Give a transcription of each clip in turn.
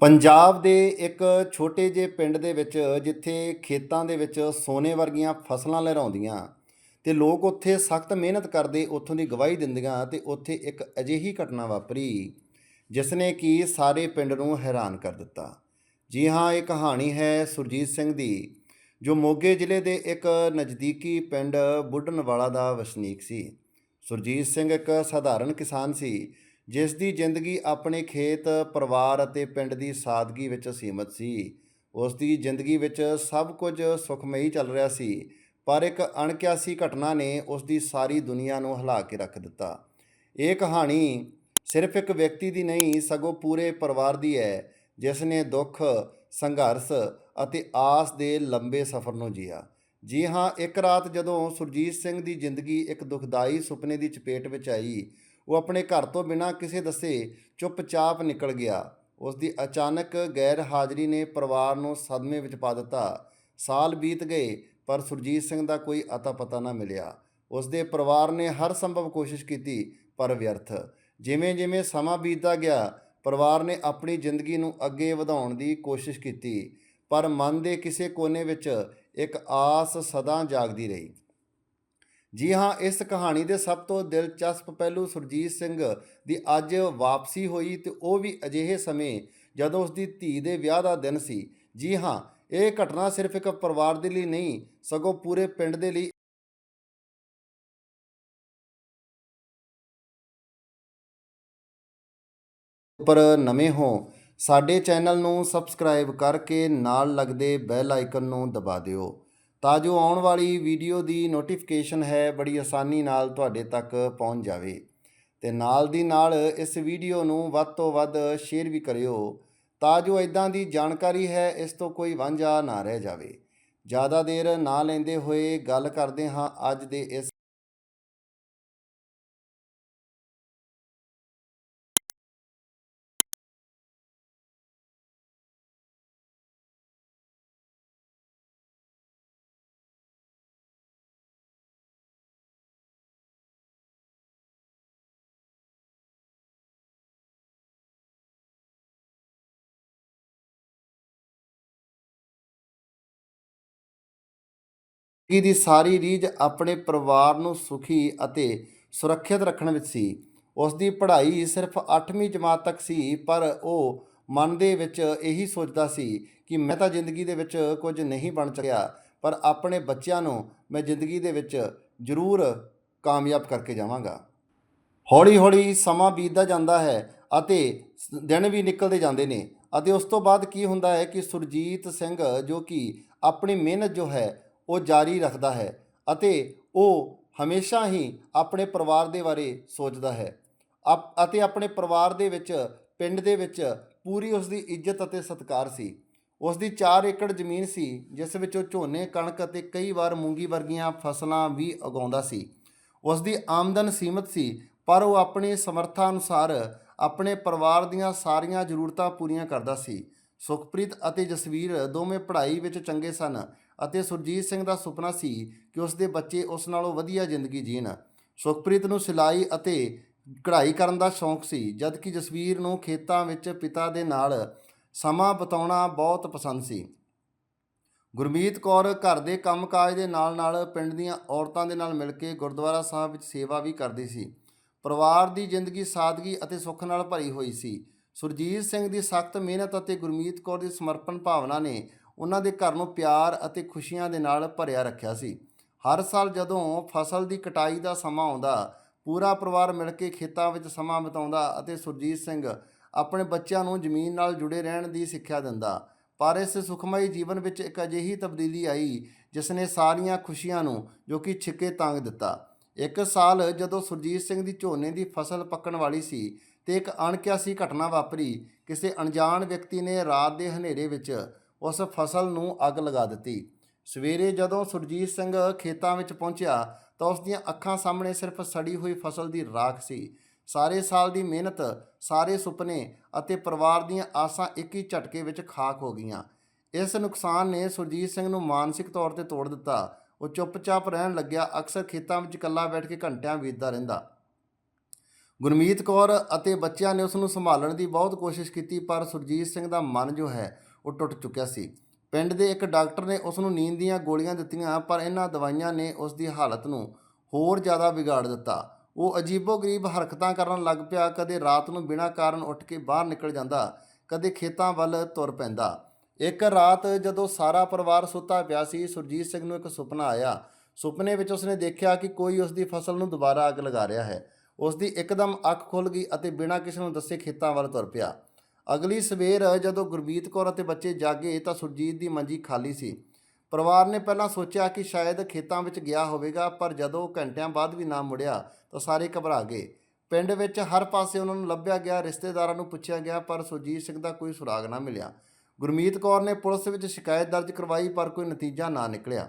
ਪੰਜਾਬ ਦੇ ਇੱਕ ਛੋਟੇ ਜਿਹੇ ਪਿੰਡ ਦੇ ਵਿੱਚ, ਜਿੱਥੇ ਖੇਤਾਂ ਦੇ ਵਿੱਚ ਸੋਨੇ ਵਰਗੀਆਂ ਫਸਲਾਂ ਲਹਿਰਾਉਂਦੀਆਂ ਤੇ ਲੋਕ ਉੱਥੇ ਸਖਤ ਮਿਹਨਤ ਕਰਦੇ, ਉੱਥੋਂ ਦੀ ਗਵਾਹੀ ਦਿੰਦੀਆਂ ਤੇ ਉੱਥੇ ਇੱਕ ਅਜਿਹੀ ਘਟਨਾ ਵਾਪਰੀ ਜਿਸ ਨੇ ਕਿ ਸਾਰੇ ਪਿੰਡ ਨੂੰ ਹੈਰਾਨ ਕਰ ਦਿੱਤਾ। ਜੀ ਹਾਂ, ਇਹ ਕਹਾਣੀ ਹੈ ਸੁਰਜੀਤ ਸਿੰਘ ਦੀ, ਜੋ ਮੋਗੇ ਜ਼ਿਲ੍ਹੇ ਦੇ ਇੱਕ ਨਜ਼ਦੀਕੀ ਪਿੰਡ ਬੁੱਢਣਵਾਲਾ ਦਾ ਵਸਨੀਕ ਸੀ। ਸੁਰਜੀਤ ਸਿੰਘ ਇੱਕ ਸਧਾਰਨ ਕਿਸਾਨ ਸੀ ਜਿਸ ਦੀ ਜ਼ਿੰਦਗੀ ਆਪਣੇ ਖੇਤ, ਪਰਿਵਾਰ ਅਤੇ ਪਿੰਡ ਦੀ ਸਾਦਗੀ ਵਿੱਚ ਸੀਮਤ ਸੀ। ਉਸ ਦੀ ਜ਼ਿੰਦਗੀ ਵਿੱਚ ਸਭ ਕੁਝ ਸੁਖਮਈ ਚੱਲ ਰਿਹਾ ਸੀ, ਪਰ ਇੱਕ ਅਣਕਿਆਸੀ ਘਟਨਾ ਨੇ ਉਸ ਦੀ ਸਾਰੀ ਦੁਨੀਆ ਨੂੰ ਹਿਲਾ ਕੇ ਰੱਖ ਦਿੱਤਾ। ਇਹ ਕਹਾਣੀ ਸਿਰਫ ਇੱਕ ਵਿਅਕਤੀ ਦੀ ਨਹੀਂ, ਸਗੋਂ ਪੂਰੇ ਪਰਿਵਾਰ ਦੀ ਹੈ, ਜਿਸ ਨੇ ਦੁੱਖ, ਸੰਘਰਸ਼ ਅਤੇ ਆਸ ਦੇ ਲੰਬੇ ਸਫ਼ਰ ਨੂੰ ਜੀਆ। ਜੀ ਹਾਂ, ਇੱਕ ਰਾਤ ਜਦੋਂ ਸੁਰਜੀਤ ਸਿੰਘ ਦੀ ਜ਼ਿੰਦਗੀ ਇੱਕ ਦੁਖਦਾਈ ਸੁਪਨੇ ਦੀ ਚਪੇਟ ਵਿੱਚ ਆਈ ਉਹ ਆਪਣੇ ਘਰ ਤੋਂ ਬਿਨਾਂ ਕਿਸੇ ਦੱਸੇ ਚੁੱਪਚਾਪ ਨਿਕਲ ਗਿਆ। ਉਸ ਦੀ ਅਚਾਨਕ ਗੈਰ ਹਾਜ਼ਰੀ ਨੇ ਪਰਿਵਾਰ ਨੂੰ ਸਦਮੇ ਵਿੱਚ ਪਾ ਦਿੱਤਾ। ਸਾਲ ਬੀਤ ਗਏ, ਪਰ ਸੁਰਜੀਤ ਸਿੰਘ ਦਾ ਕੋਈ ਅਤਾ ਪਤਾ ਨਾ ਮਿਲਿਆ। ਉਸ ਦੇ ਪਰਿਵਾਰ ਨੇ ਹਰ ਸੰਭਵ ਕੋਸ਼ਿਸ਼ ਕੀਤੀ, ਪਰ ਵਿਅਰਥ। ਜਿਵੇਂ ਜਿਵੇਂ ਸਮਾਂ ਬੀਤਦਾ ਗਿਆ, ਪਰਿਵਾਰ ਨੇ ਆਪਣੀ ਜ਼ਿੰਦਗੀ ਨੂੰ ਅੱਗੇ ਵਧਾਉਣ ਦੀ ਕੋਸ਼ਿਸ਼ ਕੀਤੀ, ਪਰ ਮਨ ਦੇ ਕਿਸੇ ਕੋਨੇ ਵਿੱਚ ਇੱਕ ਆਸ ਸਦਾ ਜਾਗਦੀ ਰਹੀ। ਜੀ ਹਾਂ, ਇਸ ਕਹਾਣੀ ਦੇ ਸਭ ਤੋਂ ਦਿਲਚਸਪ ਪਹਿਲੂ ਸੁਰਜੀਤ ਸਿੰਘ ਦੀ ਅੱਜ ਵਾਪਸੀ ਹੋਈ ਤੇ ਉਹ ਵੀ ਅਜਿਹੇ ਸਮੇਂ ਜਦੋਂ ਉਸ ਦੀ ਧੀ ਦੇ ਵਿਆਹ ਦਾ ਦਿਨ ਸੀ। ਜੀ ਹਾਂ, ਇਹ ਘਟਨਾ ਸਿਰਫ ਇੱਕ ਪਰਿਵਾਰ ਦੇ ਲਈ ਨਹੀਂ, ਸਗੋਂ ਪੂਰੇ ਪਿੰਡ ਦੇ ਲਈ ਪਰ ਨਵੇਂ ਹੋ ਸਾਡੇ ਚੈਨਲ ਨੂੰ ਸਬਸਕ੍ਰਾਈਬ ਕਰਕੇ ਨਾਲ ਲੱਗਦੇ ਬੈਲ ਆਈਕਨ ਨੂੰ ਦਬਾ ਦਿਓ। ਤਾਂ ਜੋ ਆਉਣ ਵਾਲੀ ਵੀਡੀਓ ਦੀ ਨੋਟੀਫਿਕੇਸ਼ਨ ਹੈ, ਬੜੀ ਆਸਾਨੀ ਨਾਲ ਤੁਹਾਡੇ ਤੱਕ ਪਹੁੰਚ ਜਾਵੇ। ਤੇ ਨਾਲ ਦੀ ਨਾਲ ਇਸ ਵੀਡੀਓ ਨੂੰ ਵੱਧ ਤੋਂ ਵੱਧ ਸ਼ੇਅਰ ਵੀ ਕਰਿਓ, ਤਾਂ ਜੋ ਇਦਾਂ ਦੀ ਜਾਣਕਾਰੀ ਹੈ, ਇਸ ਤੋਂ ਕੋਈ ਵਾਂਝਾ ਨਾ ਰਹਿ ਜਾਵੇ। ਜ਼ਿਆਦਾ ਦੇਰ ਨਾ ਲੈਂਦੇ ਹੋਏ ਗੱਲ ਕਰਦੇ ਹਾਂ ਅੱਜ ਦੇ ਇਸ ਜ਼ਿੰਦਗੀ ਦੀ ਸਾਰੀ ਰੀਝ ਆਪਣੇ ਪਰਿਵਾਰ ਨੂੰ ਸੁਖੀ ਅਤੇ ਸੁਰੱਖਿਅਤ ਰੱਖਣ ਵਿੱਚ ਸੀ। ਉਸ ਦੀ ਪੜ੍ਹਾਈ ਸਿਰਫ 8ਵੀਂ ਜਮਾਤ ਤੱਕ ਸੀ, ਪਰ ਉਹ ਮਨ ਦੇ ਵਿੱਚ ਇਹੀ ਸੋਚਦਾ ਸੀ ਕਿ ਮੈਂ ਤਾਂ ਜ਼ਿੰਦਗੀ ਦੇ ਵਿੱਚ ਕੁਝ ਨਹੀਂ ਬਣ ਸਕਿਆ, ਪਰ ਆਪਣੇ ਬੱਚਿਆਂ ਨੂੰ ਮੈਂ ਜ਼ਿੰਦਗੀ ਦੇ ਵਿੱਚ ਜ਼ਰੂਰ ਕਾਮਯਾਬ ਕਰਕੇ ਜਾਵਾਂਗਾ। ਹੌਲੀ-ਹੌਲੀ ਸਮਾਂ ਬੀਤਦਾ ਜਾਂਦਾ ਹੈ ਅਤੇ ਦਿਨ ਵੀ ਨਿਕਲਦੇ ਜਾਂਦੇ ਨੇ ਅਤੇ ਉਸ ਤੋਂ ਬਾਅਦ ਕੀ ਹੁੰਦਾ ਹੈ ਕਿ ਸੁਰਜੀਤ ਸਿੰਘ ਜੋ ਕਿ ਆਪਣੀ ਮਿਹਨਤ ਜੋ ਹੈ ਉਹ ਜਾਰੀ ਰੱਖਦਾ ਹੈ ਅਤੇ ਉਹ ਹਮੇਸ਼ਾ ਹੀ ਆਪਣੇ ਪਰਿਵਾਰ ਦੇ ਬਾਰੇ ਸੋਚਦਾ ਹੈ। ਅਪ- ਅਤੇ ਆਪਣੇ ਪਰਿਵਾਰ ਦੇ ਵਿੱਚ, ਪਿੰਡ ਦੇ ਵਿੱਚ ਪੂਰੀ ਉਸ ਦੀ ਇੱਜ਼ਤ ਅਤੇ ਸਤਿਕਾਰ ਸੀ। ਉਸ ਦੀ 4 ਏਕੜ ਜ਼ਮੀਨ ਸੀ, ਜਿਸ ਵਿੱਚ ਉਹ ਝੋਨੇ, ਕਣਕ ਅਤੇ ਕਈ ਵਾਰ ਮੂੰਗੀ ਵਰਗੀਆਂ ਫਸਲਾਂ ਵੀ ਉਗਾਉਂਦਾ ਸੀ। ਉਸ ਦੀ ਆਮਦਨ ਸੀਮਤ ਸੀ, ਪਰ ਉਹ ਆਪਣੀ ਸਮਰੱਥਾ ਅਨੁਸਾਰ ਆਪਣੇ ਪਰਿਵਾਰ ਦੀਆਂ ਸਾਰੀਆਂ ਜ਼ਰੂਰਤਾਂ ਪੂਰੀਆਂ ਕਰਦਾ ਸੀ। ਸੁਖਪ੍ਰੀਤ ਅਤੇ ਜਸਵੀਰ ਦੋਵੇਂ ਪੜ੍ਹਾਈ ਵਿੱਚ ਚੰਗੇ ਸਨ ਅਤੇ ਸੁਰਜੀਤ ਸਿੰਘ ਦਾ ਸੁਪਨਾ ਸੀ ਕਿ ਉਸ ਦੇ ਬੱਚੇ ਉਸ ਨਾਲੋਂ ਵਧੀਆ ਜ਼ਿੰਦਗੀ ਜੀਣ। ਸੁਖਪ੍ਰੀਤ ਨੂੰ ਸਿਲਾਈ ਅਤੇ ਕਢਾਈ ਕਰਨ ਦਾ ਸ਼ੌਂਕ ਸੀ, ਜਦਕਿ ਜਸਵੀਰ ਨੂੰ ਖੇਤਾਂ ਵਿੱਚ ਪਿਤਾ ਦੇ ਨਾਲ ਸਮਾਂ ਬਿਤਾਉਣਾ ਬਹੁਤ ਪਸੰਦ ਸੀ। ਗੁਰਮੀਤ ਕੌਰ ਘਰ ਦੇ ਕੰਮਕਾਜ ਦੇ ਨਾਲ-ਨਾਲ ਪਿੰਡ ਦੀਆਂ ਔਰਤਾਂ ਦੇ ਨਾਲ ਮਿਲ ਕੇ ਗੁਰਦੁਆਰਾ ਸਾਹਿਬ ਵਿੱਚ ਸੇਵਾ ਵੀ ਕਰਦੀ ਸੀ। ਪਰਿਵਾਰ ਦੀ ਜ਼ਿੰਦਗੀ ਸਾਦਗੀ ਅਤੇ ਸੁੱਖ ਨਾਲ ਭਰੀ ਹੋਈ ਸੀ। ਸੁਰਜੀਤ ਸਿੰਘ ਦੀ ਸਖਤ ਮਿਹਨਤ ਅਤੇ ਗੁਰਮੀਤ ਕੌਰ ਦੀ ਸਮਰਪਣ ਭਾਵਨਾ ਨੇ ਉਹਨਾਂ ਦੇ ਘਰ ਨੂੰ ਪਿਆਰ ਅਤੇ ਖੁਸ਼ੀਆਂ ਦੇ ਨਾਲ ਭਰਿਆ ਰੱਖਿਆ ਸੀ। ਹਰ ਸਾਲ ਜਦੋਂ ਫਸਲ ਦੀ ਕਟਾਈ ਦਾ ਸਮਾਂ ਆਉਂਦਾ, ਪੂਰਾ ਪਰਿਵਾਰ ਮਿਲ ਕੇ ਖੇਤਾਂ ਵਿੱਚ ਸਮਾਂ ਬਿਤਾਉਂਦਾ ਅਤੇ ਸੁਰਜੀਤ ਸਿੰਘ ਆਪਣੇ ਬੱਚਿਆਂ ਨੂੰ ਜ਼ਮੀਨ ਨਾਲ ਜੁੜੇ ਰਹਿਣ ਦੀ ਸਿੱਖਿਆ ਦਿੰਦਾ। ਪਰ ਇਸ ਸੁਖਮਈ ਜੀਵਨ ਵਿੱਚ ਇੱਕ ਅਜਿਹੀ ਤਬਦੀਲੀ ਆਈ ਜਿਸ ਨੇ ਸਾਰੀਆਂ ਖੁਸ਼ੀਆਂ ਨੂੰ, ਜੋ ਕਿ ਛਿੱਕੇ ਤੰਗ ਦਿੱਤਾ। ਇੱਕ ਸਾਲ ਜਦੋਂ ਸੁਰਜੀਤ ਸਿੰਘ ਦੀ ਝੋਨੇ ਦੀ ਫਸਲ ਪੱਕਣ ਵਾਲੀ ਸੀ ਤੇ ਇੱਕ ਅਣਕਿਆਸੀ ਘਟਨਾ ਵਾਪਰੀ, ਕਿਸੇ ਅਣਜਾਣ ਵਿਅਕਤੀ ਨੇ ਰਾਤ ਦੇ ਹਨੇਰੇ ਵਿੱਚ ਉਸ ਫਸਲ ਨੂੰ ਅੱਗ ਲਗਾ ਦਿੱਤੀ। ਸਵੇਰੇ ਜਦੋਂ ਸੁਰਜੀਤ ਸਿੰਘ ਖੇਤਾਂ ਵਿੱਚ ਪਹੁੰਚਿਆ ਤਾਂ ਉਸ ਦੀਆਂ ਅੱਖਾਂ ਸਾਹਮਣੇ ਸਿਰਫ ਸੜੀ ਹੋਈ ਫਸਲ ਦੀ ਰਾਖ ਸੀ। ਸਾਰੇ ਸਾਲ ਦੀ ਮਿਹਨਤ, ਸਾਰੇ ਸੁਪਨੇ ਅਤੇ ਪਰਿਵਾਰ ਦੀਆਂ ਆਸਾਂ ਇੱਕ ਹੀ ਝਟਕੇ ਵਿੱਚ ਖਾਕ ਹੋ ਗਈਆਂ। ਇਸ ਨੁਕਸਾਨ ਨੇ ਸੁਰਜੀਤ ਸਿੰਘ ਨੂੰ ਮਾਨਸਿਕ ਤੌਰ ਤੇ ਤੋੜ ਦਿੱਤਾ। ਉਹ ਚੁੱਪਚਾਪ ਰਹਿਣ ਲੱਗਿਆ, ਅਕਸਰ ਖੇਤਾਂ ਵਿੱਚ ਇਕੱਲਾ ਬੈਠ ਕੇ ਘੰਟਿਆਂ ਬੀਤਦਾ ਰਹਿੰਦਾ। ਗੁਰਮੀਤ ਕੌਰ ਅਤੇ ਬੱਚਿਆਂ ਨੇ ਉਸ ਨੂੰ ਸੰਭਾਲਣ ਦੀ ਬਹੁਤ ਕੋਸ਼ਿਸ਼ ਕੀਤੀ, ਪਰ ਸੁਰਜੀਤ ਸਿੰਘ ਦਾ ਮਨ ਜੋ ਹੈ ਉਹ ਟੁੱਟ ਚੁੱਕਿਆ ਸੀ। ਪਿੰਡ ਦੇ ਇੱਕ ਡਾਕਟਰ ਨੇ ਉਸ ਨੂੰ ਨੀਂਦ ਦੀਆਂ ਗੋਲੀਆਂ ਦਿੱਤੀਆਂ, ਪਰ ਇਹਨਾਂ ਦਵਾਈਆਂ ਨੇ ਉਸ ਦੀ ਹਾਲਤ ਨੂੰ ਹੋਰ ਜ਼ਿਆਦਾ ਵਿਗਾੜ ਦਿੱਤਾ। ਉਹ ਅਜੀਬੋ-ਗਰੀਬ ਹਰਕਤਾਂ ਕਰਨ ਲੱਗ ਪਿਆ, ਕਦੇ ਰਾਤ ਨੂੰ ਬਿਨਾਂ ਕਾਰਨ ਉੱਠ ਕੇ ਬਾਹਰ ਨਿਕਲ ਜਾਂਦਾ, ਕਦੇ ਖੇਤਾਂ ਵੱਲ ਤੁਰ ਪੈਂਦਾ। ਇੱਕ ਰਾਤ ਜਦੋਂ ਸਾਰਾ ਪਰਿਵਾਰ ਸੁੱਤਾ ਪਿਆ ਸੀ, ਸੁਰਜੀਤ ਸਿੰਘ ਨੂੰ ਇੱਕ ਸੁਪਨਾ ਆਇਆ। ਸੁਪਨੇ ਵਿੱਚ ਉਸਨੇ ਦੇਖਿਆ ਕਿ ਕੋਈ ਉਸ ਦੀ ਫਸਲ ਨੂੰ ਦੁਬਾਰਾ ਅੱਗ ਲਗਾ ਰਿਹਾ ਹੈ। ਉਸ ਦੀ ਇੱਕਦਮ ਅੱਖ ਖੁੱਲ ਗਈ ਅਤੇ ਬਿਨਾਂ ਕਿਸੇ ਨੂੰ ਦੱਸੇ ਖੇਤਾਂ ਵੱਲ ਤੁਰ ਪਿਆ। ਅਗਲੀ ਸਵੇਰ ਜਦੋਂ ਗੁਰਮੀਤ ਕੌਰ ਅਤੇ ਬੱਚੇ ਜਾਗੇ ਤਾਂ ਸੁਰਜੀਤ ਦੀ ਮੰਜੀ ਖਾਲੀ ਸੀ। ਪਰਿਵਾਰ ਨੇ ਪਹਿਲਾਂ ਸੋਚਿਆ ਕਿ ਸ਼ਾਇਦ ਖੇਤਾਂ ਵਿੱਚ ਗਿਆ ਹੋਵੇਗਾ, ਪਰ ਜਦੋਂ ਘੰਟਿਆਂ ਬਾਅਦ ਵੀ ਨਾ ਮੁੜਿਆ ਤਾਂ ਸਾਰੇ ਘਬਰਾ ਗਏ। ਪਿੰਡ ਵਿੱਚ ਹਰ ਪਾਸੇ ਉਹਨਾਂ ਨੂੰ ਲੱਭਿਆ ਗਿਆ, ਰਿਸ਼ਤੇਦਾਰਾਂ ਨੂੰ ਪੁੱਛਿਆ ਗਿਆ, ਪਰ ਸੁਰਜੀਤ ਸਿੰਘ ਦਾ ਕੋਈ ਸੁਰਾਗ ਨਾ ਮਿਲਿਆ। ਗੁਰਮੀਤ ਕੌਰ ਨੇ ਪੁਲਿਸ ਵਿੱਚ ਸ਼ਿਕਾਇਤ ਦਰਜ ਕਰਵਾਈ, ਪਰ ਕੋਈ ਨਤੀਜਾ ਨਾ ਨਿਕਲਿਆ।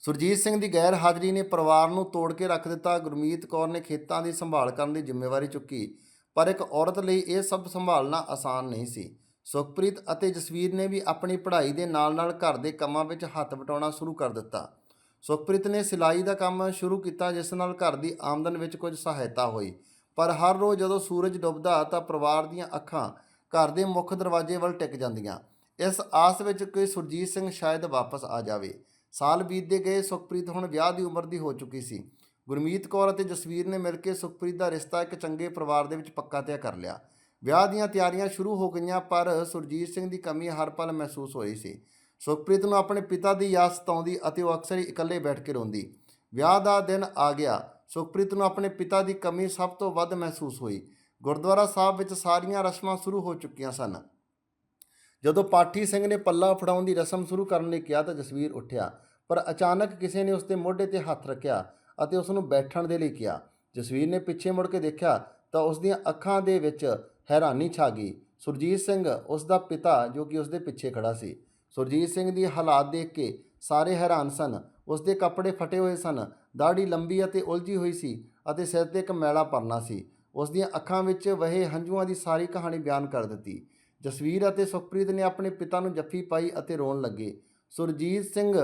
ਸੁਰਜੀਤ ਸਿੰਘ ਦੀ ਗੈਰ ਹਾਜ਼ਰੀ ਨੇ ਪਰਿਵਾਰ ਨੂੰ ਤੋੜ ਕੇ ਰੱਖ ਦਿੱਤਾ। ਗੁਰਮੀਤ ਕੌਰ ਨੇ ਖੇਤਾਂ ਦੀ ਸੰਭਾਲ ਕਰਨ ਦੀ ਜ਼ਿੰਮੇਵਾਰੀ ਚੁੱਕੀ। ਪਰ ਇੱਕ ਔਰਤ ਲਈ ਇਹ ਸਭ ਸੰਭਾਲਣਾ ਆਸਾਨ ਨਹੀਂ ਸੀ। ਸੁਖਪ੍ਰੀਤ ਅਤੇ ਜਸਵੀਰ ਨੇ ਵੀ ਆਪਣੀ ਪੜ੍ਹਾਈ ਦੇ ਨਾਲ-ਨਾਲ ਘਰ ਦੇ ਕੰਮਾਂ ਵਿੱਚ ਹੱਥ ਵਟਾਉਣਾ ਸ਼ੁਰੂ ਕਰ ਦਿੱਤਾ। ਸੁਖਪ੍ਰੀਤ ਨੇ ਸਿਲਾਈ ਦਾ ਕੰਮ ਸ਼ੁਰੂ ਕੀਤਾ, ਜਿਸ ਨਾਲ ਘਰ ਦੀ ਆਮਦਨ ਵਿੱਚ ਕੁਝ ਸਹਾਇਤਾ ਹੋਈ। ਪਰ ਹਰ ਰੋਜ਼ ਜਦੋਂ ਸੂਰਜ ਡੁੱਬਦਾ ਤਾਂ ਪਰਿਵਾਰ ਦੀਆਂ ਅੱਖਾਂ ਘਰ ਦੇ ਮੁੱਖ ਦਰਵਾਜ਼ੇ ਵੱਲ ਟਿਕ ਜਾਂਦੀਆਂ। ਇਸ ਆਸ ਵਿੱਚ ਕਿ ਸੁਰਜੀਤ ਸਿੰਘ ਸ਼ਾਇਦ ਵਾਪਸ ਆ ਜਾਵੇ। ਸਾਲ ਬੀਤਦੇ ਗਏ, ਸੁਖਪ੍ਰੀਤ ਹੁਣ ਵਿਆਹ ਦੀ ਉਮਰ ਦੀ ਹੋ ਚੁੱਕੀ ਸੀ। ਗੁਰਮੀਤ ਕੌਰ ਅਤੇ ਜਸਵੀਰ ਨੇ ਮਿਲ ਕੇ ਸੁਖਪ੍ਰੀਤ ਦਾ ਰਿਸ਼ਤਾ ਇੱਕ ਚੰਗੇ ਪਰਿਵਾਰ ਦੇ ਵਿੱਚ ਪੱਕਾ ਤੈਅ ਕਰ ਲਿਆ। ਵਿਆਹ ਦੀਆਂ ਤਿਆਰੀਆਂ ਸ਼ੁਰੂ ਹੋ ਗਈਆਂ, ਪਰ ਸੁਰਜੀਤ ਸਿੰਘ ਦੀ ਕਮੀ ਹਰ ਪਲ ਮਹਿਸੂਸ ਹੋਈ ਸੀ। ਸੁਖਪ੍ਰੀਤ ਨੂੰ ਆਪਣੇ ਪਿਤਾ ਦੀ ਯਾਦ ਸਤਾਉਂਦੀ ਅਤੇ ਉਹ ਅਕਸਰ ਹੀ ਇਕੱਲੇ ਬੈਠ ਕੇ ਰੋਂਦੀ। ਵਿਆਹ ਦਾ ਦਿਨ ਆ ਗਿਆ। ਸੁਖਪ੍ਰੀਤ ਨੂੰ ਆਪਣੇ ਪਿਤਾ ਦੀ ਕਮੀ ਸਭ ਤੋਂ ਵੱਧ ਮਹਿਸੂਸ ਹੋਈ। ਗੁਰਦੁਆਰਾ ਸਾਹਿਬ ਵਿੱਚ ਸਾਰੀਆਂ ਰਸਮਾਂ ਸ਼ੁਰੂ ਹੋ ਚੁੱਕੀਆਂ ਸਨ। ਜਦੋਂ ਪਾਠੀ ਸਿੰਘ ਨੇ ਪੱਲਾ ਫੜਾਉਣ ਦੀ ਰਸਮ ਸ਼ੁਰੂ ਕਰਨ ਲਈ ਕਿਹਾ ਤਾਂ ਜਸਵੀਰ ਉੱਠਿਆ, ਪਰ ਅਚਾਨਕ ਕਿਸੇ ਨੇ ਉਸ ਦੇ ਮੋਢੇ ਤੇ ਹੱਥ ਰੱਖਿਆ। ਅਤੇ ਉਸ ਨੂੰ ਬੈਠਣ ਦੇ ਲਈ ਕਿਹਾ। ਜਸਵੀਰ ਨੇ ਪਿੱਛੇ ਮੁੜ ਕੇ ਦੇਖਿਆ ਤਾਂ ਉਸ ਦੀਆਂ ਅੱਖਾਂ ਦੇ ਵਿੱਚ ਹੈਰਾਨੀ ਛਾ ਗਈ। ਸੁਰਜੀਤ ਸਿੰਘ ਉਸ ਦਾ ਪਿਤਾ ਜੋ ਕਿ ਉਸ ਦੇ ਪਿੱਛੇ ਖੜਾ ਸੀ। ਸੁਰਜੀਤ ਸਿੰਘ ਦੀ ਹਾਲਾਤ ਦੇਖ ਕੇ ਸਾਰੇ ਹੈਰਾਨ ਸਨ। ਉਸ ਦੇ ਕੱਪੜੇ ਫਟੇ ਹੋਏ ਸਨ ਦਾੜੀ ਲੰਬੀ ਅਤੇ ਉਲਝੀ ਹੋਈ ਸੀ ਅਤੇ ਸਿਰ ਤੇ ਇੱਕ ਮੈਲਾ ਪਰਨਾ ਸੀ। ਉਸ ਦੀਆਂ ਅੱਖਾਂ ਵਿੱਚ ਵਹੇ ਹੰਝੂਆਂ ਦੀ ਸਾਰੀ ਕਹਾਣੀ ਬਿਆਨ ਕਰ ਦਿੱਤੀ। ਜਸਵੀਰ ਅਤੇ ਸੁਖਪ੍ਰੀਤ ਨੇ ਆਪਣੇ ਪਿਤਾ ਨੂੰ ਜੱਫੀ ਪਾਈ ਅਤੇ ਰੋਣ ਲੱਗੇ। ਸੁਰਜੀਤ ਸਿੰਘ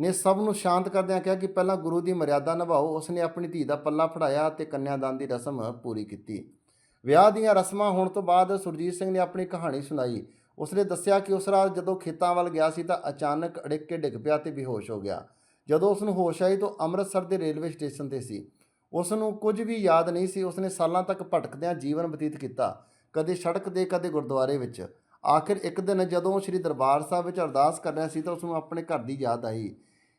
ਨੇ ਸਭ ਨੂੰ ਸ਼ਾਂਤ ਕਰਦਿਆਂ ਕਿਹਾ ਕਿ ਪਹਿਲਾਂ ਗੁਰੂ ਦੀ ਮਰਿਆਦਾ ਨਿਭਾਓ ਉਸ ਨੇ ਆਪਣੀ ਧੀ ਦਾ ਪੱਲਾ ਫੜਾਇਆ ਅਤੇ ਕੰਨਿਆਦਾਨ ਦੀ ਰਸਮ ਪੂਰੀ ਕੀਤੀ। ਵਿਆਹ ਦੀਆਂ ਰਸਮਾਂ ਹੋਣ ਤੋਂ ਬਾਅਦ ਸੁਰਜੀਤ ਸਿੰਘ ਨੇ ਆਪਣੀ ਕਹਾਣੀ ਸੁਣਾਈ। ਉਸਨੇ ਦੱਸਿਆ ਕਿ ਉਸ ਰਾਤ ਜਦੋਂ ਖੇਤਾਂ ਵੱਲ ਗਿਆ ਸੀ ਤਾਂ ਅਚਾਨਕ ਅੜਿੱਕ ਕੇ ਡਿੱਗ ਪਿਆ ਤੇ ਬੇਹੋਸ਼ ਹੋ ਗਿਆ। ਜਦੋਂ ਉਸ ਨੂੰ ਹੋਸ਼ ਆਈ ਤਾਂ ਅੰਮ੍ਰਿਤਸਰ ਦੇ ਰੇਲਵੇ ਸਟੇਸ਼ਨ ਤੇ ਸੀ। ਉਸ ਨੂੰ ਕੁਝ ਵੀ ਯਾਦ ਨਹੀਂ ਸੀ, ਉਸਨੇ ਸਾਲਾਂ ਤੱਕ ਭਟਕਦਿਆਂ ਜੀਵਨ ਬਤੀਤ ਕੀਤਾ, ਕਦੇ ਸੜਕ ਦੇ ਕਦੇ ਗੁਰਦੁਆਰੇ ਵਿੱਚ। ਆਖਿਰ ਇੱਕ ਦਿਨ ਜਦੋਂ ਸ੍ਰੀ ਦਰਬਾਰ ਸਾਹਿਬ ਵਿੱਚ ਅਰਦਾਸ ਕਰ ਰਿਹਾ ਸੀ ਤਾਂ ਉਸ ਨੂੰ ਆਪਣੇ ਘਰ ਦੀ ਯਾਦ ਆਈ।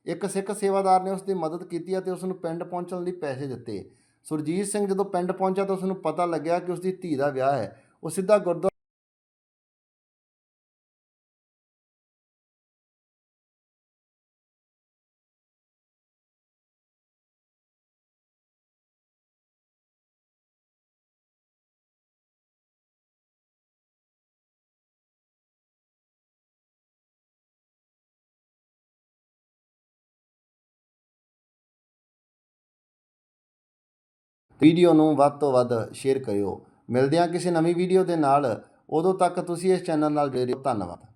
ਇੱਕ ਸਿੱਖ ਸੇਵਾਦਾਰ ਨੇ ਉਸ ਦੀ ਮਦਦ ਕੀਤੀ ਅਤੇ ਉਸ ਨੂੰ ਪਿੰਡ ਪਹੁੰਚਣ ਲਈ ਪੈਸੇ ਦਿੱਤੇ। ਸੁਰਜੀਤ ਸਿੰਘ ਜਦੋਂ ਪਿੰਡ ਪਹੁੰਚਿਆ ਤਾਂ ਉਸ ਨੂੰ ਪਤਾ ਲੱਗਿਆ ਕਿ ਉਸ ਦੀ ਧੀ ਦਾ ਵਿਆਹ ਹੈ। ਉਹ ਸਿੱਧਾ ਗੁਰਦੁਆਰਾ ਵੀਡੀਓ ਨੂੰ ਵੱਧ ਤੋਂ ਵੱਧ ਸ਼ੇਅਰ ਕਰਿਓ। ਮਿਲਦੇ ਹਾਂ ਕਿਸੇ ਨਵੀਂ ਵੀਡੀਓ ਦੇ ਨਾਲ। ਉਦੋਂ ਤੱਕ ਤੁਸੀਂ ਇਸ ਚੈਨਲ ਨਾਲ ਜੁੜੇ ਰਹੋ। ਧੰਨਵਾਦ।